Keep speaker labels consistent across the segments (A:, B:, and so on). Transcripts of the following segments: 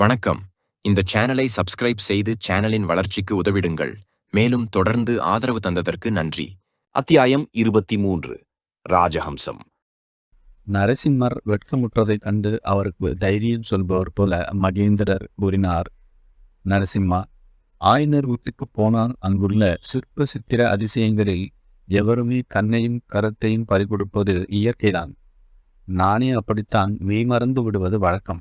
A: வணக்கம். இந்த சேனலை சப்ஸ்கிரைப் செய்து சேனலின் வளர்ச்சிக்கு உதவிடுங்கள். மேலும் தொடர்ந்து ஆதரவு தந்ததற்கு நன்றி.
B: அத்தியாயம் இருபத்தி மூன்று ராஜஹம்சம்.
C: நரசிம்மர் வெட்கமுற்றதைக் கண்டு அவருக்கு தைரியம் சொல்பவர் போல மகேந்திரர் கூறினார். நரசிம்மா ஆயனர் வீட்டுக்கு போனால் அங்குள்ள சிற்ப சித்திர அதிசயங்களில் எவருமே கண்ணையும் கரத்தையும் பறிகொடுப்பது இயற்கைதான். நானே அப்படித்தான் மெய்மறந்து விடுவது வழக்கம்.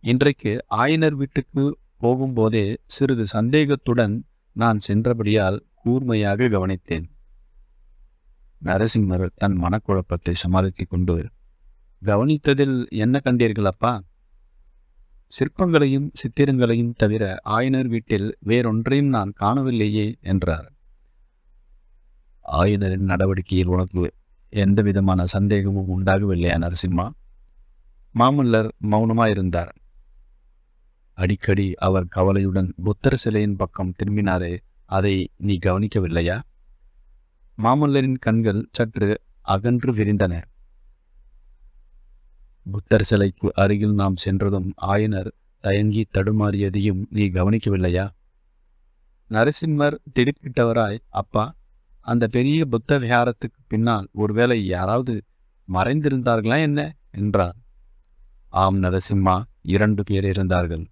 C: இன்றைக்கு ஆயனர் வீட்டுக்கு போகும்போதே சிறிது சந்தேகத்துடன் நான் சென்றபடியால் கூர்மையாக கவனித்தேன். நரசிம்மர் தன் மனக்குழப்பத்தை சமாளித்துக் கொண்டு கவனித்ததில் என்ன கண்டீர்கள் அப்பா? சிற்பங்களையும் சித்திரங்களையும் தவிர ஆயனர் வீட்டில் வேறொன்றையும் நான் காணவில்லையே என்றார். ஆயனரின் நடவடிக்கையில் உனக்கு எந்த விதமான சந்தேகமும் உண்டாகவில்லையா நரசிம்மா? மாமல்லர் மௌனமாயிருந்தார். அடிக்கடி அவர் கவலையுடன் புத்தர் சிலையின் பக்கம் திரும்பினாரே அதை நீ கவனிக்கவில்லையா? மாமல்லரின் கண்கள் சற்று அகன்று விரிந்தன. புத்தர் சிலைக்கு அருகில் நாம் சென்றதும் ஆயனர் தயங்கி தடுமாறியதையும் நீ கவனிக்கவில்லையா? நரசிம்மர் திடுக்கிட்டவராய் அப்பா அந்த பெரிய புத்த விஹாரத்துக்கு பின்னால் ஒருவேளை யாராவது மறைந்திருந்தார்களா என்ன? என்றார். ஆம் நரசிம்மா இரண்டு பேர் இருந்தார்கள்.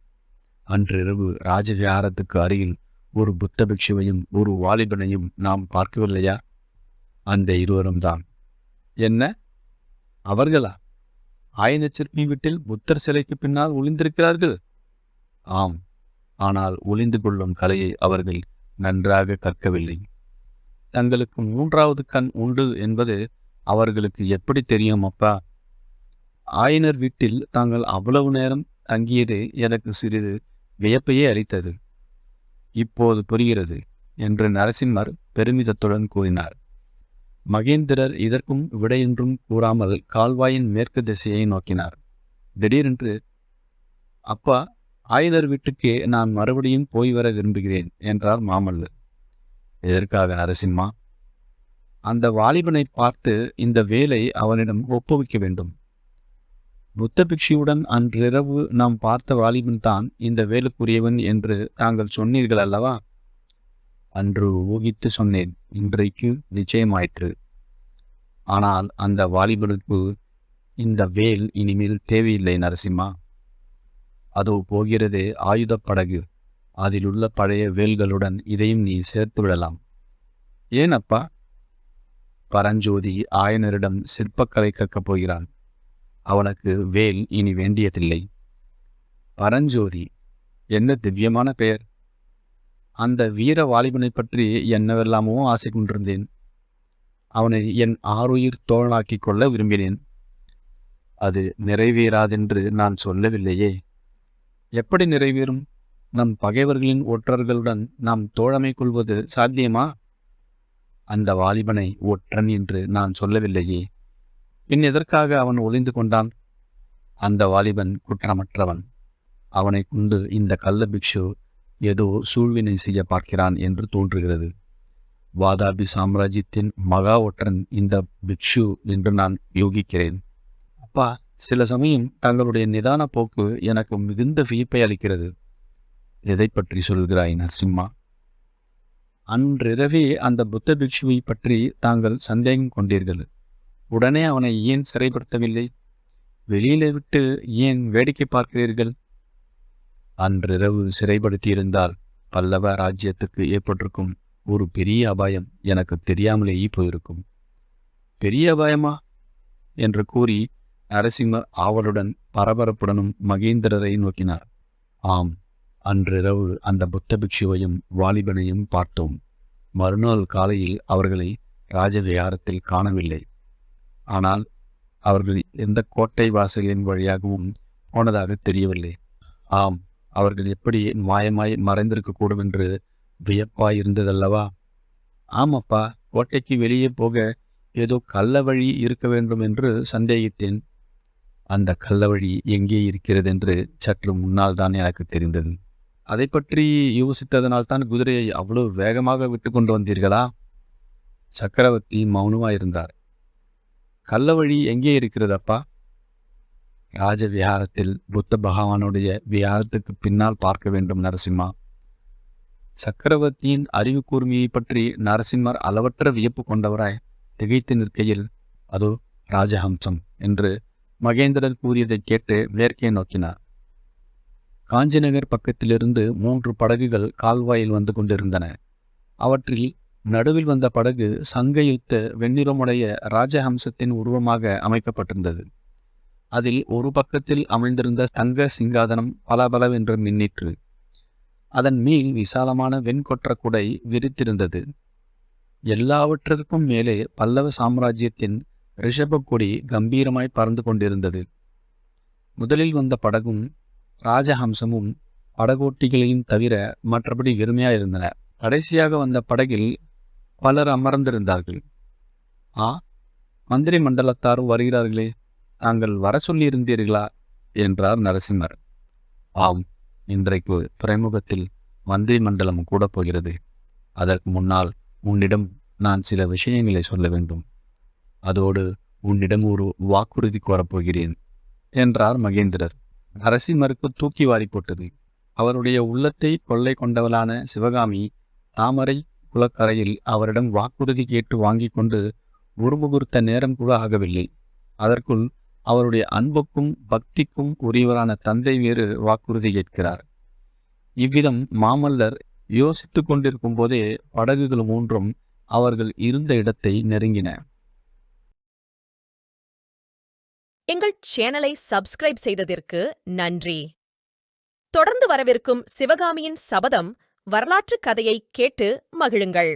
C: அன்றிரவு ராஜவிஹாரத்துக்கு அருகில் ஒரு புத்த பிக்ஷுவையும் ஒரு வாலிபனையும் நாம் பார்க்கவில்லையா? அந்த இருவரும் தான். என்ன? அவர்களா? ஆயனச்சிற்பி வீட்டில் புத்தர் சிலைக்கு பின்னால் ஒளிந்திருக்கிறார்கள்? ஆம். ஆனால் ஒளிந்து கொள்ளும் கலையை அவர்கள் நன்றாக கற்கவில்லை. தங்களுக்கு மூன்றாவது கண் உண்டு என்பது அவர்களுக்கு எப்படி தெரியும் அப்பா? ஆயனர் வீட்டில் தாங்கள் அவ்வளவு நேரம் தங்கியது எனக்கு சிறிது வியப்பையே அளித்தது. இப்போது புரிகிறது என்று நரசிம்மர் பெருமிதத்துடன் கூறினார். மகேந்திரர் இதற்கும் விடையென்றும் கூறாமல் கால்வாயின் மேற்கு திசையை நோக்கினார். திடீரென்று அப்பா ஆயுதர் வீட்டுக்கே நான் மறுபடியும் போய் வர விரும்புகிறேன் என்றார் மாமல்லர். எதற்காக நரசிம்மா? அந்த வாலிபனை பார்த்து இந்த வேலை அவனிடம் ஒப்புவிக்க வேண்டும். புத்த பிக்ஷுவுடன் அன்றிரவு நாம் பார்த்த வாலிபன் தான் இந்த வேலுக்குரியவன் என்று தாங்கள் சொன்னீர்கள் அல்லவா? அன்று ஊகித்து சொன்னேன். இன்றைக்கு நிச்சயமாயிற்று. ஆனால் அந்த வாலிபனுக்கு இந்த வேல் இனிமேல் தேவையில்லை நரசிம்மா. அதோ போகிறது ஆயுதப் படகு. அதிலுள்ள பழைய வேல்களுடன் இதையும் நீ சேர்த்து விடலாம். ஏன் அப்பா? பரஞ்சோதி ஆயனரிடம் சிற்பக்கலை கற்கப் போகிறான். அவனுக்கு வேல் இனி வேண்டியதில்லை. பரஞ்சோதி என்ன திவ்யமான பெயர்? அந்த வீர வாலிபனை பற்றி என்னவெல்லாமோ ஆசை கொண்டிருந்தேன். அவனை என் ஆறுயிர் தோழனாக்கிக் கொள்ள விரும்பினேன். அது நிறைவேறாதென்று நான் சொல்லவில்லையே. எப்படி நிறைவேறும்? நம் பகைவர்களின் ஒற்றர்களுடன் நாம் தோழமை கொள்வது சாத்தியமா? அந்த வாலிபனை ஒற்றன் என்று நான் சொல்லவில்லையே. பின் எதற்காக அவன் ஒளிந்து கொண்டான்? அந்த வாலிபன் குற்றமற்றவன். அவனை கொண்டு இந்த கள்ள பிக்ஷு ஏதோ சூழ்வினை செய்ய பார்க்கிறான் என்று தோன்றுகிறது. வாதாபி சாம்ராஜ்யத்தின் மகா ஒற்றன் இந்த பிக்ஷு என்று நான் யோகிக்கிறேன். அப்பா சில சமயம் தங்களுடைய நிதான போக்கு எனக்கு மிகுந்த வியப்பை அளிக்கிறது. எதை பற்றி சொல்கிறாய் நரசிம்மா? அன்றிரவே அந்த புத்த பிக்ஷுவை பற்றி தாங்கள் சந்தேகம் கொண்டீர்கள். உடனே அவனை ஏன் சிறைப்படுத்தவில்லை? வெளியில விட்டு ஏன் வேடிக்கை பார்க்கிறீர்கள்? அன்றிரவு சிறைப்படுத்தியிருந்தால் பல்லவ ராஜ்யத்துக்கு ஏற்பட்டிருக்கும் ஒரு பெரிய அபாயம் எனக்கு தெரியாமலேயே போயிருக்கும். பெரிய அபாயமா? என்று கூறி நரசிம்மர் ஆவலுடன் பரபரப்புடனும் மகேந்திரரை நோக்கினார். ஆம் அன்றிரவு அந்த புத்த பிக்ஷுவையும் வாலிபனையும் பார்த்தோம். மறுநாள் காலையில் அவர்களை ராஜவிகாரத்தில் காணவில்லை. ஆனால் அவர்கள் எந்த கோட்டை வாசலின் வழியாகவும் போனதாக தெரியவில்லை. ஆம் அவர்கள் எப்படி மாயமாய் மறைந்திருக்கக்கூடும் என்று வியப்பாய் இருந்ததல்லவா ஆமாப்பா கோட்டைக்கு வெளியே போக ஏதோ கள்ள வழி இருக்க வேண்டும் என்று சந்தேகித்தேன். அந்த கள்ள வழி எங்கே இருக்கிறது என்று சற்று முன்னால் தான் எனக்கு தெரிந்தது. அதை பற்றி யோசித்ததனால்தான் குதிரையை அவ்வளவு வேகமாக விட்டு கொண்டு வந்தீர்களா? சக்கரவர்த்தி மௌனமாயிருந்தார். கள்ளவழி எங்கே இருக்கிறதப்பா? ராஜ விஹாரத்தில் புத்த பகவானுடைய விஹாரத்துக்கு பின்னால் பார்க்க வேண்டும் நரசிம்மா. சக்கரவர்த்தியின் அறிவு கூர்மையை பற்றி நரசிம்மர் அளவற்ற வியப்பு கொண்டவராய் திகைத்து நிற்கையில் அதோ ராஜஹம்சம் என்று மகேந்திரர் கூறியதைக் கேட்டு மேற்கே நோக்கினார். காஞ்சிநகர் பக்கத்திலிருந்து மூன்று படகுகள் கால்வாயில் வந்து கொண்டிருந்தன. அவற்றில் நடுவில் வந்த படகு சங்கையுத்த வெண்ணிறமுடைய ராஜஹம்சத்தின் உருவமாக அமைக்கப்பட்டிருந்தது. அதில் ஒரு பக்கத்தில் அமிழ்ந்திருந்த தங்க சிங்காதனம் பலபலவென்று மின்னிற்று. அதன் மேல் விசாலமான வெண்கொற்ற குடை விரித்திருந்தது. எல்லாவற்றிற்கும் மேலே பல்லவ சாம்ராஜ்யத்தின் ரிஷபக்கொடி கம்பீரமாய் பறந்து கொண்டிருந்தது. முதலில் வந்த படகும் ராஜஹம்சமும் படகோட்டிகளையும் தவிர மற்றபடி வெறுமையாயிருந்தன. கடைசியாக வந்த படகில் பலர் அமர்ந்திருந்தார்கள். ஆ மந்திரி மண்டலத்தாரும் வருகிறார்களே தாங்கள் வர சொல்லியிருந்தீர்களா? என்றார் நரசிம்மர். ஆம் இன்றைக்கு துறைமுகத்தில் மந்திரி மண்டலம் கூட போகிறது. அதற்கு முன்னால் உன்னிடம் நான் சில விஷயங்களை சொல்ல வேண்டும். அதோடு உன்னிடம் ஒரு வாக்குறுதி கோரப்போகிறேன் என்றார் மகேந்திரர். நரசிம்மருக்கு தூக்கி வாரி போட்டது. அவருடைய உள்ளத்தை கொள்ளை கொண்டவளான சிவகாமி தாமரை குளக்கரையில் அவரிடம் வாக்குறுதி கேட்டு வாங்கி கொண்டு ஒரு முகூர்த்த நேரம் கூட ஆகவில்லை. அதற்குள் அவருடைய அன்புக்கும் பக்திக்கும் உரியவரான தந்தை வேறு வாக்குறுதி கேட்கிறார். இவ்விதம் மாமல்லர் யோசித்துக் கொண்டிருக்கும் போதே படகுகள் மூன்றும் அவர்கள் இருந்த இடத்தை நெருங்கின.
D: எங்கள் சேனலை சப்ஸ்கிரைப் செய்ததற்கு நன்றி. தொடர்ந்து வரவிருக்கும் சிவகாமியின் சபதம் வரலாற்றுக் கதையை கேட்டு மகிழுங்கள்.